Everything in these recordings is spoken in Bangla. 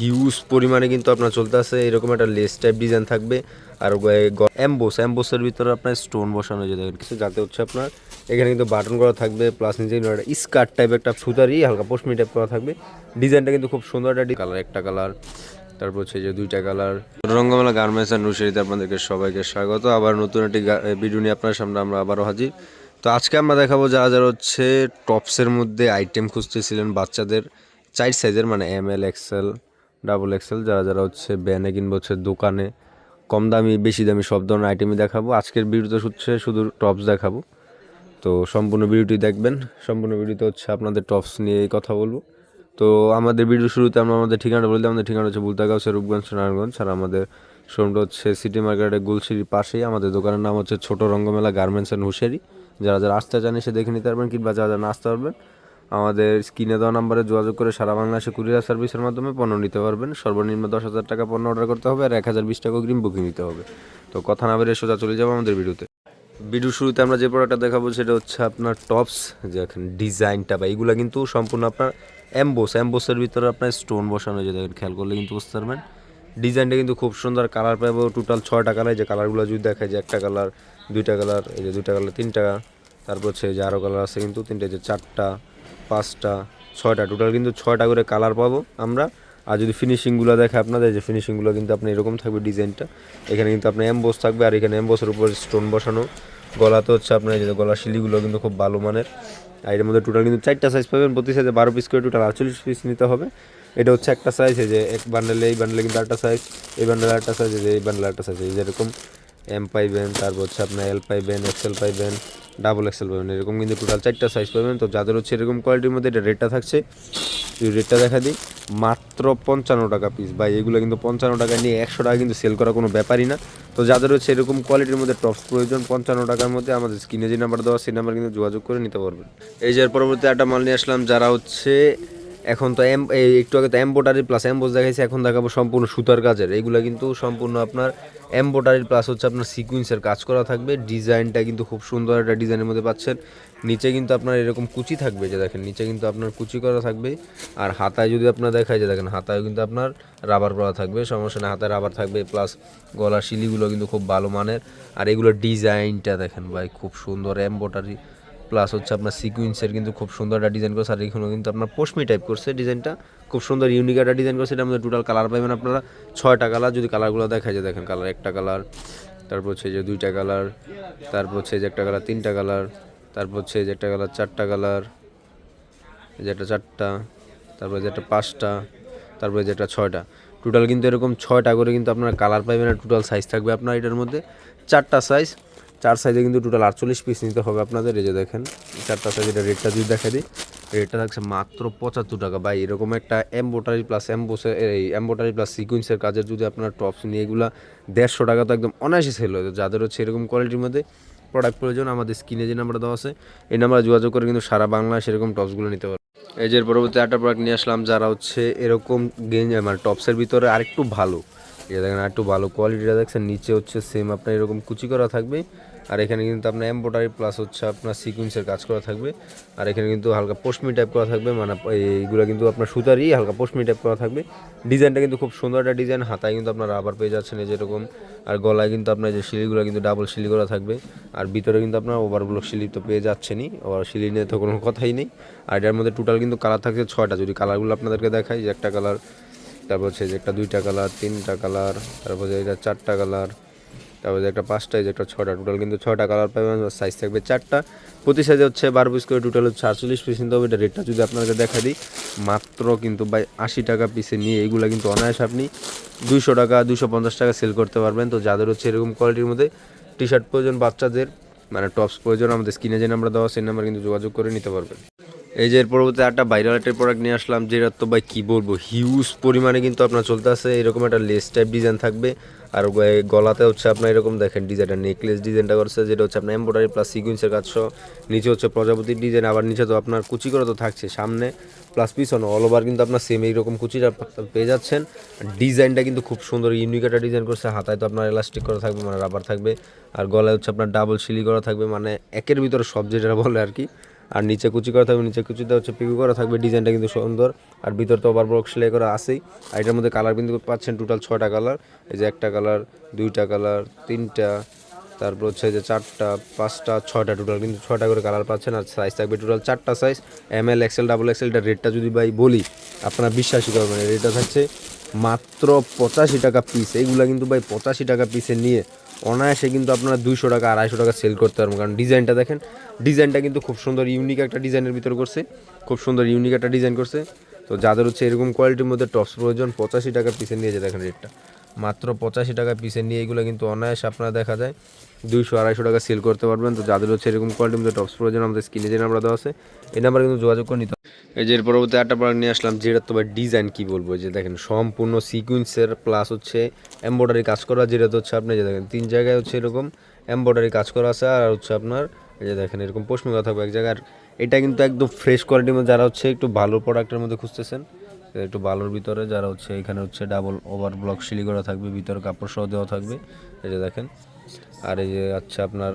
হিউজ পরিমাণে কিন্তু আপনার চলতে আছে। এরকম একটা লেস টাইপ ডিজাইন থাকবে। আর অ্যাম্বোস অ্যাম্বোসের ভিতরে আপনার স্টোন বসানো যেতে দেখেন, কিছু যাতে হচ্ছে আপনার। এখানে কিন্তু বাটন করা থাকবে প্লাস নিচে একটা স্কার্ট টাইপ একটা সুতারই হালকা পশমি টাইপ করা থাকবে। ডিজাইনটা কিন্তু খুব সুন্দর একটা কালার একটা কালার তারপর হচ্ছে যে দুইটা কালার রঙ্গমেলা গার্মেন্টস অ্যান্ড নুশারিতে আপনাদেরকে সবাইকে স্বাগত। আবার নতুন একটি ভিডিও নিয়ে আপনার সামনে আমরা আবারও হাজির। তো আজকে আমরা দেখাবো যারা যারা হচ্ছে টপসের মধ্যে আইটেম খুঁজতেছিলেন বাচ্চাদের চার সাইজের মানে M L XL double XL, যারা যারা হচ্ছে ব্যানে কিনবো হচ্ছে দোকানে কম দামি, বেশি দামি সব ধরনের আইটেমই দেখাবো। আজকের ভিডিওতে হচ্ছে শুধু টপস দেখাবো। তো সম্পূর্ণ ভিডিওটি দেখবেন। সম্পূর্ণ ভিডিওতে হচ্ছে আপনাদের টপস নিয়ে কথা বলব। তো আমাদের ভিডিও শুরুতে আমরা আমাদের ঠিকানা বলতে আমাদের ঠিকানা হচ্ছে বুলতাগাঁও রূপগঞ্জ, নারায়ণগঞ্জ। আর আমাদের শোরুমটা হচ্ছে সিটি মার্কেটের গুলশিরির পাশেই। আমাদের দোকানের নাম হচ্ছে ছোট রঙ্গমেলা গার্মেন্টস অ্যান্ড হুশারি যারা যারা আসতে চান এসে দেখে নিতে পারবেন, কিংবা যারা যারা আসতে পারবেন আমাদের স্ক্রিনে দেওয়া নাম্বারে যোগাযোগ করে সারা বাংলাদেশে কুরিয়ার সার্ভিসের মাধ্যমে পণ্য নিতে পারবেন। সর্বনিম্ন দশ হাজার টাকা পণ্য অর্ডার করতে হবে আর এক হাজার বিশ টাকা অগ্রিম বুকিং নিতে হবে। তো কথা না বেরিয়ে সোজা চলে যাব আমাদের ভিডিওতে। ভিডিও শুরুতে আমরা যে প্রোডাক্টটা দেখাবো সেটা হচ্ছে আপনার টপস যে এখন ডিজাইনটা বা এইগুলো কিন্তু সম্পূর্ণ আপনার অ্যাম্বোস অ্যাম্বোসের ভিতরে আপনার স্টোন বসানো যে দেখেন, খেয়াল করলে কিন্তু বুঝতে পারবেন। ডিজাইনটা কিন্তু খুব সুন্দর কালার পাবো টোটাল ছয়টা কালার যে কালারগুলো যদি দেখায় যে একটা কালার দুইটা কালার এই যে দুইটা কালার তিনটা। তারপর হচ্ছে যে আরও কালার আছে কিন্তু তিনটে যে চারটা। পাঁচটা, ছয়টা টোটাল কিন্তু ছয়টা করে কালার পাবো আমরা। আর যদি ফিনিশিংগুলো দেখে আপনাদের, যে ফিনিশিংগুলো কিন্তু আপনি এরকম থাকবে ডিজাইনটা, এখানে কিন্তু আপনার এমবোস থাকবে আর এখানে এমবোসের উপর স্টোন বসানো। গলাতে হচ্ছে আপনার যে গলার শিলিগুলো কিন্তু খুব ভালো মানের। আর এর মধ্যে টোটাল কিন্তু চারটা সাইজ পাবেন, প্রতি সাইজে বারো পিস করে টোটাল আটচল্লিশ পিস নিতে হবে। এটা হচ্ছে একটা সাইজ এই যে এক বান্ডেলে এই বান্ডেলে কিন্তু একটা সাইজ এই বান্ডেলে একটা সাইজ এই বান্ডেলে একটা সাইজ এই যেরকম এম পাইবেন, তারপর হচ্ছে আপনার এল পাইবেন এক্সেল পাইবেন ডাবল এক্সেল পাবেন। এরকম কিন্তু টোটাল চারটা সাইজ পাবেন। তো যাদের হচ্ছে এরকম কোয়ালিটির মধ্যে এটা রেটটা থাকছে রেটটা দেখা দিই, মাত্র পঞ্চান্ন টাকা পিস বা এগুলো কিন্তু পঞ্চান্ন টাকা নিয়ে একশো টাকা কিন্তু সেল করা কোনো ব্যাপারই না। তো যাদের হচ্ছে এরকম কোয়ালিটির মধ্যে টপস প্রয়োজন, পঞ্চান্ন টাকার মধ্যে আমাদের স্ক্রিনে যে নাম্বার দেওয়া, সেই নাম্বার কিন্তু যোগাযোগ করে নিতে পারবেন। এই যে এর পরবর্তী একটা মাল নিয়ে আসলাম, যারা হচ্ছে এখন তো এম একটু আগে তো এম্বোটারি প্লাস এম্বোস দেখাইছে, এখন দেখাবো সম্পূর্ণ সুতার কাজের। এইগুলো কিন্তু সম্পূর্ণ আপনার এম্বোটারি প্লাস হচ্ছে আপনার সিকুয়েন্সের কাজ করা থাকবে। ডিজাইনটা কিন্তু খুব সুন্দর একটা ডিজাইনের মধ্যে পাচ্ছেন। নিচে কিন্তু আপনার এরকম কুচি থাকবে যে দেখেন, নিচে কিন্তু আপনার কুচি করা থাকবে। আর হাতায় যদি আপনার দেখায় যে দেখেন হাতায় কিন্তু আপনার রাবার করা থাকবে। সমস্যা না হাতায় রাবার থাকবে প্লাস গলা শিলিগুলো কিন্তু খুব ভালো মানের। আর এগুলোর ডিজাইনটা দেখেন ভাই, খুব সুন্দর এম্বোটারি প্লাস হচ্ছে আপনার সিকুয়েন্সের কিন্তু খুব সুন্দর একটা ডিজাইন করছে, আর এখানেও কিন্তু আপনার পশমি টাইপ করছে ডিজাইনটা খুব সুন্দর ইউনিক একটা ডিজাইন করছে, এটার মধ্যে টোটাল কালার পাবেন আপনারা। ছয়টা কালার যদি কালারগুলো দেখা যায়, দেখেন কালার একটা কালার তারপর হচ্ছে যে দুইটা কালার তারপর হচ্ছে যে একটা কালার তিনটা কালার তারপর হচ্ছে যে একটা কালার চারটা কালার যে একটা চারটা, তারপর যে একটা পাঁচটা, তারপর এই যে একটা ছয়টা। টোটাল কিন্তু এরকম ছয়টা করে কিন্তু আপনারা কালার পাবেন আর টোটাল সাইজ থাকবে আপনার এটার মধ্যে। চারটা সাইজ চার সাইজে কিন্তু টোটাল আটচল্লিশ পিস নিতে হবে আপনাদের, এই যে দেখেন, চারটা সাইজ এটা রেটটা যদি দেখা দিই, রেটটা থাকছে মাত্র পঁচাত্তর টাকা। বা এরকম একটা এম্বোটারি প্লাস এম্বোসের এই এম্বোটারি প্লাস সিকুয়েন্সের কাজের যদি আপনার টপস নিয়ে এগুলা দেড়শো টাকা তো একদম অনায়াসে সেল হয়ে যাদের হচ্ছে এরকম কোয়ালিটির মধ্যে প্রোডাক্ট প্রয়োজন, আমাদের স্ক্রিনে যে নাম্বার দেওয়া আছে, এই নাম্বারে যোগাযোগ করে কিন্তু সারা বাংলায় সেরকম টপসগুলো নিতে পারবে। এই যে পরবর্তী একটা প্রোডাক্ট নিয়ে আসলাম, যারা হচ্ছে এরকম গেঞ্জ মানে টপসের ভিতরে আরেকটু ভালো এটা দেখেন একটু ভালো কোয়ালিটিটা দেখছেন, নিচে হচ্ছে সেম আপনার এরকম কুচি করা থাকবে। আর এখানে কিন্তু আপনার এম্বোটারি প্লাস হচ্ছে আপনার সিকুয়েন্সের কাজ করা থাকবে। আর এখানে কিন্তু হালকা পশমি টাইপ করা থাকবে মানে এইগুলো কিন্তু আপনার সুতারই হালকা পশমি টাইপ করা থাকবে। ডিজাইনটা কিন্তু খুব সুন্দর একটা ডিজাইন হাতায় কিন্তু আপনার রাবার পেয়ে যাচ্ছেন যেরকম আর গলায় কিন্তু আপনার যে শিলিগুলো কিন্তু ডাবল শিলি করা থাকবে। আর ভিতরে কিন্তু আপনার ওভারগুলো শিলি তো পেয়ে যাচ্ছেনই ওভার শিলি নিয়ে তো কোনো কথাই নেই। আর এটার মধ্যে টোটাল কিন্তু কালার থাকছে ছয়টা। যদি কালারগুলো আপনাদেরকে দেখাই, যে একটা কালার তারপর হচ্ছে যে একটা দুইটা কালার তিনটা কালার তারপর এটা চারটা কালার তারপর একটা পাঁচটা যে একটা ছটা টোটাল কিন্তু ছটা কালার পাবেন সাইজ থাকবে চারটা। প্রতি সাইজে হচ্ছে বারো পিস করে টোটাল হচ্ছে আটচল্লিশ পিস নিতে হবে এটা রেটটা যদি আপনাকে দেখা দিই, মাত্র কিন্তু বাই আশি টাকা পিসে নিয়ে এইগুলো কিন্তু অনায়াসে আপনি দুইশো টাকা দুশো পঞ্চাশ টাকা সেল করতে পারবেন। তো যাদের হচ্ছে এরকম কোয়ালিটির মধ্যে টি শার্ট প্রয়োজন, বাচ্চাদের মানে টপস প্রয়োজন, আমাদের স্ক্রিনে যে নাম্বার দেওয়া সেই নাম্বার কিন্তু যোগাযোগ করে নিতে পারবেন। এই যে এর পরবর্তী একটা ভাইরাল একটা প্রোডাক্ট নিয়ে আসলাম, যেটা তো ভাই কী বলব হিউজ পরিমাণে কিন্তু আপনার চলতে আছে। এরকম একটা লেস টাইপ ডিজাইন থাকবে। আর গলাতে হচ্ছে আপনার এরকম দেখেন ডিজাইনটা নেকলেস ডিজাইনটা করছে, যেটা হচ্ছে আপনার এম্বোটারি প্লাস সিকুয়েন্সের কাজ নিচে হচ্ছে প্রজাপতির ডিজাইন আবার নিচে তো আপনার কুচি করে তো থাকছে, সামনে প্লাস পিছনে অল ওভার কিন্তু আপনার সেম এইরকম কুচিটা পেয়ে যাচ্ছেন। ডিজাইনটা কিন্তু খুব সুন্দর ইউনিক একটা ডিজাইন করছে, হাতায় তো আপনার এলাস্টিক করা থাকবে মানে রাবার থাকবে। আর গলায় হচ্ছে আপনার ডাবল সিলি করা থাকবে মানে একের ভিতরে সব যেটা বলে আর কি। আর নিচে কুচি করা থাকবে, নিচে কুচিতে হচ্ছে পিকু করা থাকবে, ডিজাইনটা কিন্তু সুন্দর। আর ভিতর তো ওভার ব্লক সেলাই করা আছেই। আর এটার মধ্যে কালার কিন্তু পাচ্ছেন টোটাল ছয়টা কালার এই যে একটা কালার দুইটা কালার তিনটা, তারপর হচ্ছে যে চারটা, পাঁচটা, ছয়টা টোটাল কিন্তু ছয়টা করে কালার পাচ্ছেন। আর সাইজ থাকবে টোটাল চারটা size M L XL double এক্সেলটা রেটটা যদি ভাই বলি, আপনারা বিশ্বাসই করবেন রেটটা থাকছে মাত্র পঁচাশি টাকা পিস এইগুলা কিন্তু ভাই পঁচাশি টাকা পিসে নিয়ে অনায়াসে কিন্তু আপনারা দুইশো টাকা, আড়াইশো টাকা সেল করতে পারবেন। কারণ ডিজাইনটা দেখেন ডিজাইনটা কিন্তু খুব সুন্দর ইউনিক একটা ডিজাইনের ভিতর করছে। খুব সুন্দর ইউনিক একটা ডিজাইন করছে। তো যাদের হচ্ছে এরকম কোয়ালিটির মধ্যে টপস প্রয়োজন, পঁচাশি টাকা পিসে নিয়ে যে দেখেন রেটটা মাত্র পঁচাশি টাকা পিসে নিয়ে এগুলো কিন্তু অনায়াসে আপনারা দেখা যায়। দুইশো, আড়াইশো টাকা সেল করতে পারবেন। তো যাদের হচ্ছে এরকম কোয়ালিটি মধ্যে টপস প্রয়োজন আমাদের স্ক্রিনে যে নাম্বার দেওয়া আছে, এই নাম্বারে কিন্তু যোগাযোগ করে নিতে। এই যে এর পরবর্তী একটা প্রোডাক্ট নিয়ে আসলাম, যেটা তোমার ডিজাইন কি বলব? যে দেখেন, সম্পূর্ণ সিকুয়েন্সের প্লাস হচ্ছে এমব্রয়ডারি কাজ করা, যেটা হচ্ছে আপনি যে দেখেন, তিন জায়গায় হচ্ছে এরকম এমব্রয়ডারি কাজ করা আছে, আর হচ্ছে আপনার এই যে দেখেন, এরকম পশমিকা থাকবে এক জায়গায়। আর এটা কিন্তু একদম ফ্রেশ কোয়ালিটির মধ্যে, যারা হচ্ছে একটু ভালো প্রোডাক্টের মধ্যে খুঁজতেছেন একটু ভালোর ভিতরে, যারা হচ্ছে এখানে হচ্ছে ডাবল ওভার ব্লক সিলি করা থাকবে, ভিতরে কাপড় সহ দেওয়া থাকবে। এই যে দেখেন। আর এই যে আচ্ছা আপনার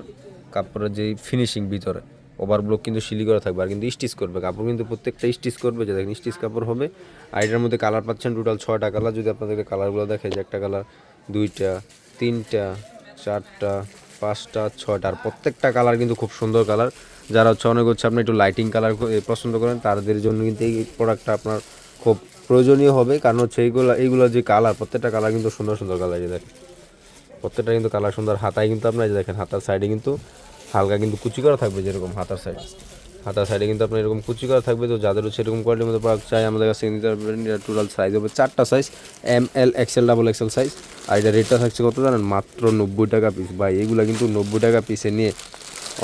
কাপড়ের যেই ফিনিশিং ভিতরে ওভার ব্লক কিন্তু সিলি করা থাকবে। আর কিন্তু স্টিচ করবে। কাপড় কিন্তু প্রত্যেকটা স্টিচ করবে। যে দেখেন স্টিচ কাপড় হবে। আর এটার মধ্যে কালার পাচ্ছেন টোটাল ছয়টা কালার যদি আপনাদেরকে কালারগুলো দেখে যে একটা কালার দুইটা, তিনটা, চারটা, পাঁচটা, ছয়টা, আর প্রত্যেকটা কালার কিন্তু খুব সুন্দর কালার যারা হচ্ছে অনেক হচ্ছে আপনি একটু লাইটিং কালার পছন্দ করেন, তাদের জন্য কিন্তু এই প্রোডাক্টটা আপনার খুব প্রয়োজনীয় হবে, কারণ হচ্ছে এইগুলো এইগুলো যে কালার, প্রত্যেকটা কালার কিন্তু সুন্দর সুন্দর কালার যে দেখেন। প্রত্যেকটা কিন্তু কালার সুন্দর, হাতায় কিন্তু আপনার দেখেন, হাতার সাইডে কিন্তু হালকা কিন্তু কুচি করা থাকবে যেরকম হাতার সাইড হাতার সাইডে কিন্তু আপনার এরকম কুচি করা থাকবে, তো যাদের হচ্ছে এরকম কোয়ালিটির মধ্যে প্রোডাক্ট চাই, আমাদের কাছে টোটাল সাইজ হবে, চারটা size M L XL double XL size আর এটা রেটটা থাকছে কত জানেন? মাত্র নব্বই টাকা পিস ভাই, এগুলো কিন্তু নব্বই টাকা পিসে নিয়ে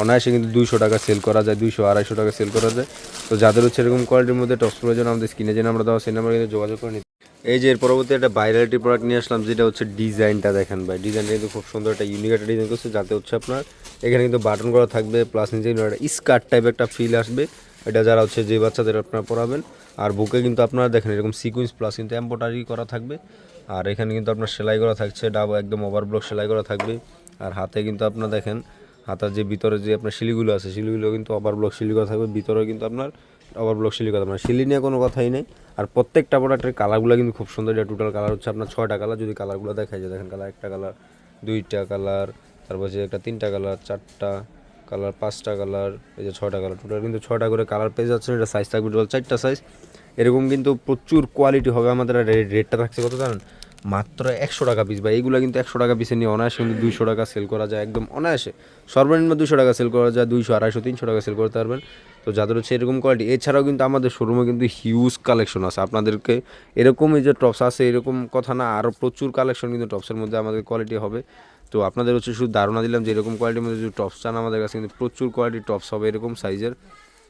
অনায়াসে কিন্তু দুইশো টাকা সেল করা যায়, দুইশো, আড়াইশো টাকা সেল করা যায়। তো যাদের হচ্ছে এরকম কোয়ালিটির মধ্যে টপস প্রয়োজন আমাদের স্ক্রিনে যে নাম্বার দেওয়া সেই নাম্বার কিন্তু যোগাযোগ করে নিতে এই যে এর পরবর্তী একটা ভাইরালিটি প্রোডাক্ট নিয়ে আসলাম, যেটা হচ্ছে ডিজাইনটা দেখেন ভাই। ডিজাইনটা কিন্তু খুব সুন্দর একটা ইউনিক একটা ডিজাইন করছে, যাতে হচ্ছে আপনার এখানে কিন্তু বাটন করা থাকবে প্লাস কিন্তু একটা স্কার্ট টাইপ একটা ফিল আসবে। এটা যারা হচ্ছে যে বাচ্চাদের আপনারা পরাবেন, আর বুকে কিন্তু আপনারা দেখেন এরকম সিকুয়েন্স প্লাস কিন্তু এম্বোটারি করা থাকবে। আর এখানে কিন্তু আপনার সেলাই করা থাকছে ডাবো একদম ওভার ব্লক সেলাই করা থাকবে। আর হাতে কিন্তু আপনার দেখেন হাতার যে ভিতরে যে আপনার শিলিগুলো আছে, শিলিগুলো কিন্তু ওভার ব্লক শিলি করা থাকবে ভিতরে কিন্তু আপনার ওভার ব্লক শিলি করা মানে শিলি নিয়ে কোনো কথাই নেই। আর প্রত্যেকটা প্রোডাক্টের কালারগুলো কিন্তু খুব সুন্দর, এটা টোটাল কালার হচ্ছে আপনার ছয়টা কালার যদি কালারগুলো দেখায় যায়, দেখেন কালার একটা কালার দুইটা কালার তারপর যে একটা তিনটা কালার চারটা কালার পাঁচটা কালার এই যে ছয়টা কালার টোটাল কিন্তু ছয়টা করে কালার পেয়ে যাচ্ছেন, এটা সাইজ থাকবে টোটাল চারটা সাইজ এরকম কিন্তু প্রচুর কোয়ালিটি হবে আমাদের রেটটা থাকছে কত জানেন? মাত্র একশো টাকা পিস বা এইগুলো কিন্তু একশো টাকা পিসে নিয়ে অনায়াসে কিন্তু দুইশো টাকা সেল করা যায়, একদম অনায়াসে। সর্বনিম্ন দুশো টাকা সেল করা যায়, দুইশো, আড়াইশো, তিনশো টাকা সেল করতে পারবেন। তো যাদের হচ্ছে এরকম কোয়ালিটি এছাড়াও কিন্তু আমাদের শোরুমে কিন্তু হিউজ কালেকশন আছে। আপনাদেরকে এরকমই যে টপস আছে, এরকম কথা না আরও প্রচুর কালেকশন কিন্তু টপসের মধ্যে আমাদের কোয়ালিটি হবে। তো আপনাদের হচ্ছে শুধু ধারণা দিলাম যে এরকম কোয়ালিটির মধ্যে যদি টপস চান, আমাদের কাছে কিন্তু প্রচুর কোয়ালিটির টপস হবে এরকম সাইজের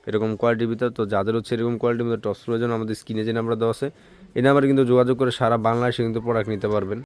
এরকম কোয়ালিটির ভিতরে। তো যাদের হচ্ছে এরকম কোয়ালিটির মধ্যে টপস প্রয়োজন, আমাদের স্ক্রিনে যে নাম্বার দেওয়া আছে এই নাম্বারে কিন্তু যোগাযোগ করে সারা বাংলাদেশে কিন্তু প্রোডাক্ট নিতে পারবেন।